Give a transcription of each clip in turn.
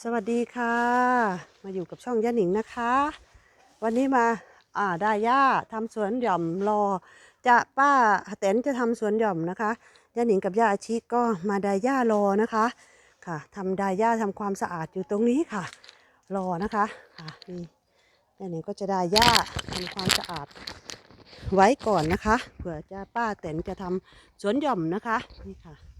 สวัสดีค่ะ มาอยู่กับช่องย่าหนิงนะคะ วันนี้มาอ่าดาย่าทำสวนหย่อมรอ จะป้าแตนจะทำสวนหย่อมนะคะย่าหนิงกับย่าอาชิก็มาดาย่ารอนะคะค่ะทำดาย่าทำความสะอาดอยู่ตรงนี้ค่ะ รอนะคะค่ะนี่ย่าหนิงก็จะดาย่าทำความสะอาดไว้ก่อนนะคะเผื่อจะป้าแตนจะทำสวนหย่อมนะคะนี่ค่ะ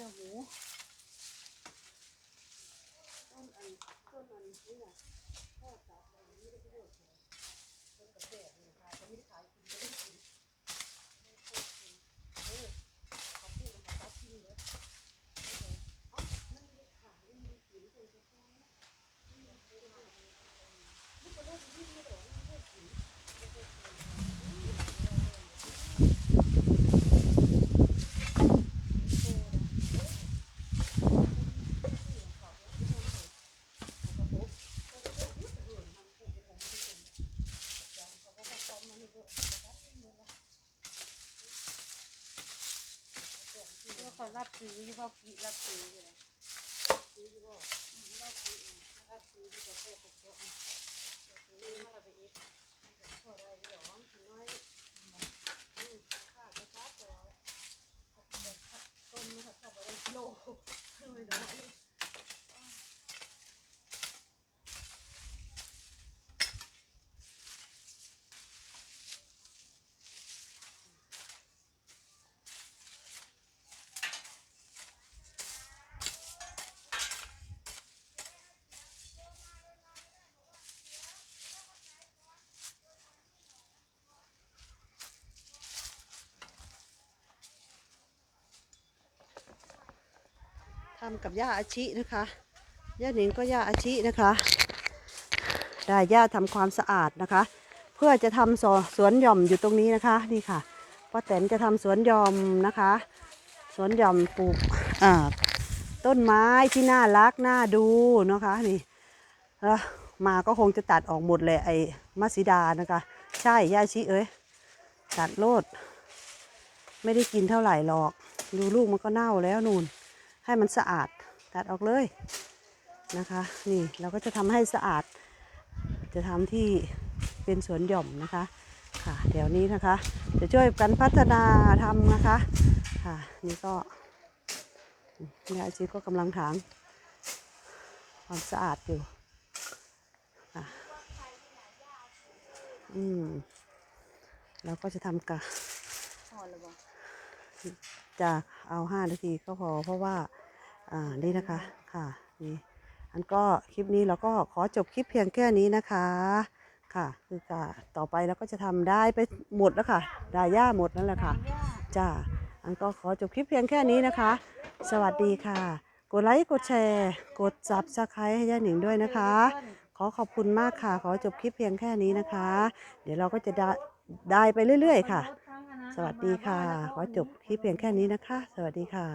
ย่างเที่ยวหมูว่าเขารั รับซื้ออยู่เขากีรับซื้ออยู่เลยซื้ออยู่บ่อืมรับซื้อรับซื้อที่ประเทศพวกเขาอะซื้อมาแล้วไปอีกพอได้เดี๋ยวน้อยอืมค่าก็ค่าตัวต้นนะคะถ้าบ่ได้กิโลไม่ได้ ทำกับย่าอาชินะคะย่าหนิงก็ย่าอาชินะคะ ได้ย่าทำความสะอาดนะคะ เพื่อจะทำสสวนหย่อมอยู่ตรงนี้นะคะนี่ค่ะป้าแตนจะทำสวนหย่อมนะคะ สวนหย่อมปลูกต้นไม้ที่น่ารักน่าดูนะคะนี่แล้วมาก็คงจะตัดออกหมดเลยไอ้มัสิดานะคะ ใช่ย่าอาชิเอ้ยตัดโลด ไม่ได้กินเท่าไหร่หรอก ดูลูกมันก็เน่าแล้วนู่น ให้มันสะอาดตัดออกเลยนะคะนี่เราก็จะทำให้สะอาด จะทำที่เป็นสวนหย่อมนะคะค่ะเดี๋ยวนี้นะคะ จะช่วยกันพัฒนาทำนะคะค่ะนี่ก็ยายชีก็กำลังถางความสะอาดอยู่อะอืมเราก็จะทำกะพอแล้วบ่จะเอาห้านาทีก็พอเพราะว่า อ่านี่นะคะค่ะนี่อันก็คลิปนี้เราก็ขอจบคลิปเพียงแค่นี้นะคะค่ะ คือกะต่อไปเราก็จะทำได้ไปหมดแล้วค่ะได้ย่าหมดนั่นแหละค่ะจ้าอันก็ขอจบคลิปเพียงแค่นี้นะคะ สวัสดีค่ะ กดไลค์กดแชร์ กดซับสไครต์ให้ย่าหนิงด้วยนะคะ ขอขอบคุณมากค่ะ ขอจบคลิปเพียงแค่นี้นะคะ เดี๋ยวเราก็จะได้ได้ไปเรื่อย ๆ ค่ะ สวัสดีค่ะ ขอจบคลิปเพียงแค่นี้นะคะ สวัสดีค่ะ